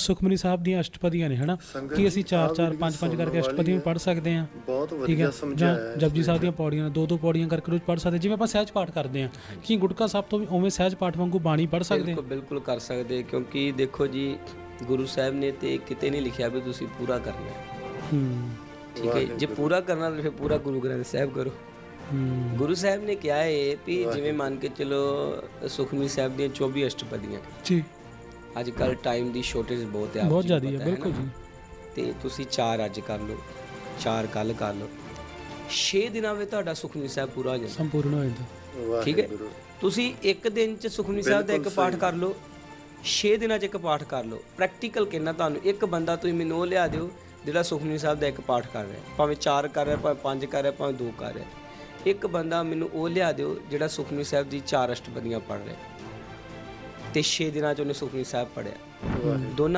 ਸੁਖਮਨੀ ਸਾਹਿਬ ਦੀਆਂ ਅਸ਼ਟਪਦੀਆਂ ਨੇ ਹਨਾ? ਕਿ ਅਸੀਂ ਜੀ, 4 ਆਪ 4 ਜਿਹੜੀ 5 5 ਕਰਕੇ ਅਸ਼ਟਪਦੀਆਂ ਪੜ੍ਹ ਸਕਦੇ ਹਾਂ। ਬਹੁਤ ਠੀਕ ਵਧੀਆ ਹੈ? ਸਮਝਾਇਆ ਜਪਜੀ ਸਾਹਿਬ ਦੀਆਂ। ਪੌੜੀਆਂ ਦੋ ਦੋ ਪੌੜੀਆਂ ਕਰਕੇ ਰੋਜ਼ ਪੜ੍ਹ ਸਕਦੇ ਜਿਵੇਂ ਆਪਾਂ ਸਹਿਜ ਪਾਠ ਕਰਦੇ ਹਾਂ ਕੀ ਗੁਟਕਾ ਸਾਹਿਬ ਤੋਂ ਵੀ ਉਵੇਂ ਸਹਿਜ ਪਾਠ ਵਾਂਗੂ ਬਾਣੀ ਪੜ੍ਹ ਸਕਦੇ ਬਿਲਕੁਲ ਬਿਲਕੁਲ ਕਰ ਸਕਦੇ ਕਿਉਂਕਿ ਦੇਖੋ ਜੀ ਗੁਰੂ ਸਾਹਿਬ ਨੇ ਤੇ ਕਿਤੇ ਨਹੀਂ ਲਿਖਿਆ ਵੀ ਤੁਸੀਂ ਪੂਰਾ ਕਰਨਾ ਹੈ। ਹੂੰ। ਠੀਕ ਹੈ ਜੇ? ਪੂਰਾ ਕਰਨਾ ਤਾਂ ਫਿਰ ਪੂਰਾ ਗੁਰੂ ਗ੍ਰੰਥ ਸਾਹਿਬ ਕਰੋ। ਹੂੰ। ਗੁਰੂ ਸਾਹਿਬ ਨੇ ਕਿਹਾ ਹੈ ਵੀ ਜਿਵੇਂ ਮੰਨ ਕੇ ਚਲੋ ਸੁਖਮਨੀ ਸਾਹਿਬ ਦੀਆਂ 24 ਅਸ਼ਟਪਦੀਆਂ। ਜੀ। ਅੱਜ ਕੱਲ ਟਾਈਮ ਦੀ ਸ਼ੋਰਟੇਜ ਬਹੁਤ ਹੈ ਆਪ ਬਹੁਤ ਜੀ ਨੂੰ ਜ਼ਿਆਦੀ ਹੈ ਪਤਾ ਬਿਲਕੁਲ। ਜੀ। ਤੇ ਤੁਸੀਂ ਚਾਰ ਅੱਜ ਕਰ ਲਓ ਚਾਰ ਕੱਲ ਕਰ ਲਓ। 6 ਦਿਨਾਂ ਵਿੱਚ ਤੁਹਾਡਾ ਸੁਖਮਨੀ ਸਾਹਿਬ ਪੂਰਾ ਹੋ ਜਾਂਦਾ ਸੰਪੂਰਨ ਹੋ ਜਾਂਦਾ। ਠੀਕ ਹੈ? ਵਾਹਿਗੁਰੂ। ਤੁਸੀਂ ਇੱਕ ਦਿਨ ਚ ਸੁਖਮਨੀ ਸਾਹਿਬ ਦਾ ਇੱਕ ਬਿਲਕੁਲ ਪਾਠ। ਕਰ ਲਓ 6 ਦਿਨਾਂ ਚ ਇੱਕ ਪਾਠ ਕਰ ਲਓ। ਪ੍ਰੈਕਟੀਕਲ ਕਹਿਣਾ ਤੁਹਾਨੂੰ ਇੱਕ ਬੰਦਾ ਤੁਸੀਂ ਮੈਨੂੰ ਉਹ ਲਿਆ ਦਿਓ ਜਿਹੜਾ ਸੁਖਮਨੀ ਸਾਹਿਬ ਦਾ ਇੱਕ ਪਾਠ ਕਰ ਰਿਹਾ। ਭਾਵੇਂ 4 ਕਰ ਰਿਹਾ ਭਾਵੇਂ 5 ਕਰ ਰਿਹਾ ਭਾਵੇਂ 2 ਕਰ ਰਿਹਾ। ਇੱਕ ਬੰਦਾ ਮੈਨੂੰ ਉਹ ਲਿਆ ਦਿਓ ਜਿਹੜਾ ਸੁਖਮਨੀ ਸਾਹਿਬ ਦੀ ਚਾਰ ਅਸ਼ਟਪਦੀਆਂ ਪੜ੍ਹ ਰਿਹਾ। ਤੇ 6 ਦਿਨਾਂ ਚ ਉਹਨੇ ਸੁਖਮਨੀ ਸਾਹਿਬ ਪੜ੍ਹਿਆ। ਦੋਨਾਂ